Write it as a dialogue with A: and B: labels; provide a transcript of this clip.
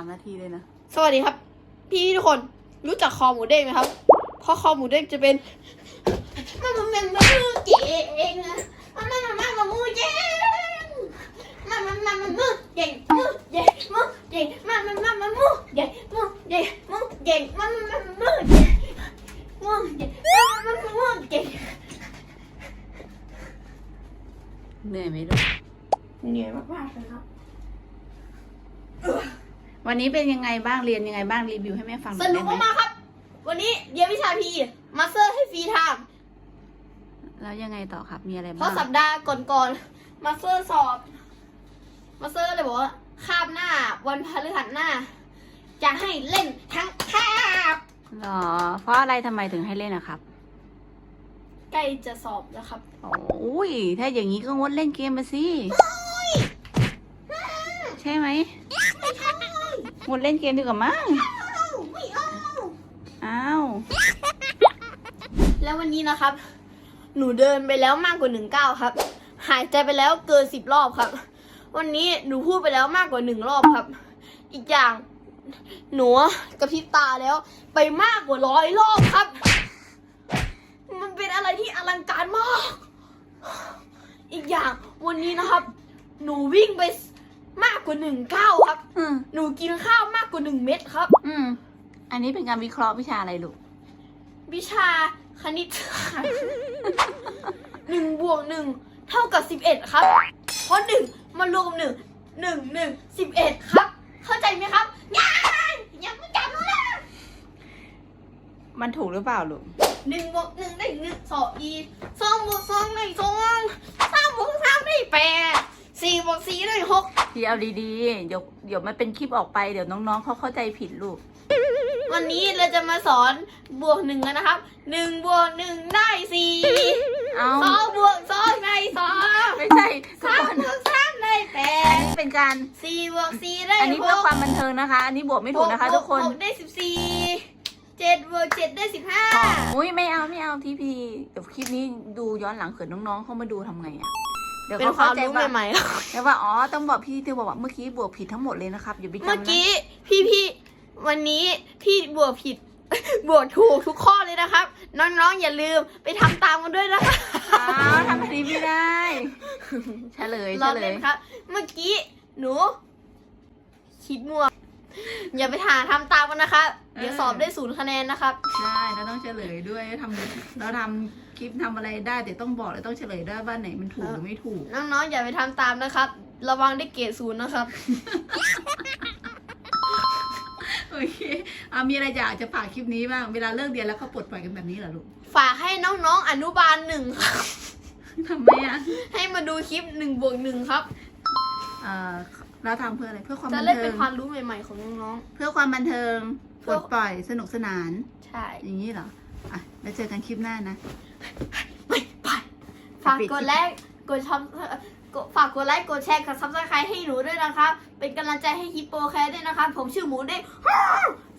A: ามนาทีเลยนะ
B: สวัสดีครับ พี่ทุกคนรู้จักคอหมูเด้งไหมครับ เพราะคอหมูเด้งจะเป็นมามามามามูเจ๋งอะมามามามามามูเจ๋งมามามามามูเจ๋งมูเจ๋งมูเจ๋งมามามามามูเจ๋งมูเจ๋งมูเจ๋งมามามามามูเจ๋งมูเจ๋งมามามามามูเจ๋ง
A: เหนื่อยไหมลูก
B: เหนื่อยมากๆเลยครับ
A: วันนี้เป็นยังไงบ้างเรียนยังไงบ้างรีวิวให้แม่ฟังห
B: ส
A: น่อย
B: นุ
A: ได้
B: ก
A: ไหม
B: มากๆครับ วันนี้เรียนวิชาพีมาสเตอร์ให้ฟรีทาง
A: แล้วยังไงต่อครับมีอะไร
B: เพ
A: บ้า
B: ราะ
A: ง
B: สัปดาห์ก่อนๆมาสเตอร์สอบมาสเตอร์เลยบอกว่าคาบหน้าวันพฤหัสหน้า จะให้เล่นทั้งคาบ
A: หรอเพราะอะไรทำไมถึงให้เล่นอะครับ
B: ใกล้จะสอบแล้วครับ
A: โอ้ยถ้าอย่างนี้ก็งดเล่นเกมมาสิ ใช่ไหม งดเล่นเกมดีกว่ามั้ง
B: อา
A: อ้าว
B: แล้ววันนี้นะครับ หนูเดินไปแล้วมากกว่าหนึ่งก้าวครับ หายใจไปแล้วเกินสิบรอบครับ วันนี้หนูพูดไปแล้วมากกว่าหนึ่งรอบครับ อีกอย่างหนูกระพริบตาแล้ว ไปมากกว่าร้อยรอบครับ มันเป็นอะไรที่อลังการมาก อีกอย่างวันนี้นะครับ หนูวิ่งไป มากกว่าหนึ่งก้าวครับ
A: อืม
B: หนูกินข้าวมากกว่าหนึ่งเม็ดครับ
A: อืม อันนี้เป็นการวิเคราะห์วิชาอะไรลูก
B: วิชาคณิตศาสตร์หนึ่งบวกหนึ่งเท่ากับสิบเอ็ดครับ เพราะหนึ่งมารวมกับหนึ่งหนึ่งหนึ่งสิบเอ็ดครับ เข้าใจไหมครับยังยังไม่จำเลย
A: มันถูกหรือเปล่าลูก
B: หนึ่งบวกหนึ่งได้หนึ่งสองอีสองบวกสองได้สองสามบวกสามได้แปดสี่บวกสี่ได้ หก
A: พี่เอาดีๆ เดี๋ยวเดี๋ยวมันเป็นคลิปออกไปเดี๋ยวน้องๆเขาเข้าใจผิดลูก
B: วันนี้เราจะมาสอนบวกหนึ่งกันนะครับหนึ่งบวกหนึ่งได้สี่
A: เอา
B: สองบวกสองได้สอง
A: ไม่ใช่ทุก
B: สาม
A: คน
B: บวกสามได้แป
A: อัน
B: ด
A: นี้เป็นการ
B: สี่บวกสี่ได้
A: อันนี้
B: ห
A: เพื่อกความบันเทิงนะคะ อันนี้บวกไม่ถูกนะคะ
B: ห
A: ทุกคน
B: หได้สิบสี่เจ็ดบวกเจ็ดได้สิบห้า
A: อ๋ออุ้ยไม่เอาไม่เอาทีพีเดี๋ยวคลิปนี้ดูย้อนหลังเขินน้องๆเข้ามาดูทำไงอะเดี๋ยว
B: เป็น
A: เขา
B: ควา
A: เข้ามใจ
B: รู้
A: ว่า
B: ใหม่ๆครับ
A: แล้วว่าอ๋อต้องบอกพี่ที่บอกว่าเมื่อกี้บวกผิดทั้งหมดเลยนะครับอย่าไปจำนะ
B: เมื่อกี้พี่พี่วันนี้พี่บวกผิด บวกถูกทุกข้อเลยนะครับ น้องๆ อย่าลืมไปทำตามกันด้วยนะคะ
A: อ้าวทำแบบนี้ไม่ได้เฉลยเฉ
B: รอ
A: ล
B: เล่
A: ย
B: นครับ เมื่อกี้หนูคิดมั่ว อย่าไปหาทำตามกันนะคะ เดี๋ยวสอบได้ศูนย์คะแนนนะครับ
A: ใช่เราต้องเฉลยด้วยทำเราทำคลิปทำอะไรได้แต่ต้องบอกและต้องเฉลยด้วยว่าไหนมันถูกหรือไม่ถูก
B: น้องๆ อย่าไปทำตามนะครับ ระวังได้เกรดศูนย์นะครับ
A: โอเคเอามีอะไรอยากจะฝากคลิปนี้บ้าง เวลาเลิกเรียนแล้วเขาปลดปล่อยกันแบบนี้เหรอลูก
B: ฝากให้น้องๆ อนุบาลหนึ่งครับ
A: ทำไมอะ
B: ให้มาดูคลิปหนึ่งบวกหนึ่งครับ
A: เอ่อ เราทำเพื่ออะไรเพื่อความ
B: จะ
A: บัน
B: เล่น
A: เทิ
B: เป็น
A: ง
B: ความรู้ใหม่ ๆ ของน้อง
A: เพื่อความบันเทิง
B: เพื่
A: ปล
B: อ
A: ดปล่อยสนุกสนาน
B: ๆ ใช่
A: อย่างนี้เหรออะแล้วเจอกันคลิปหน้านะ
B: ไปไปฝากกดไลค์กดชอบกดฝากกดไลค์กดแชร์กับซับสไครต์ให้หนูด้วยนะครับ เป็นกำลังใจให้ฮิปโปแคร์ด้วยนะครับ ผมชื่อหมูเด้งสวัสดีครับ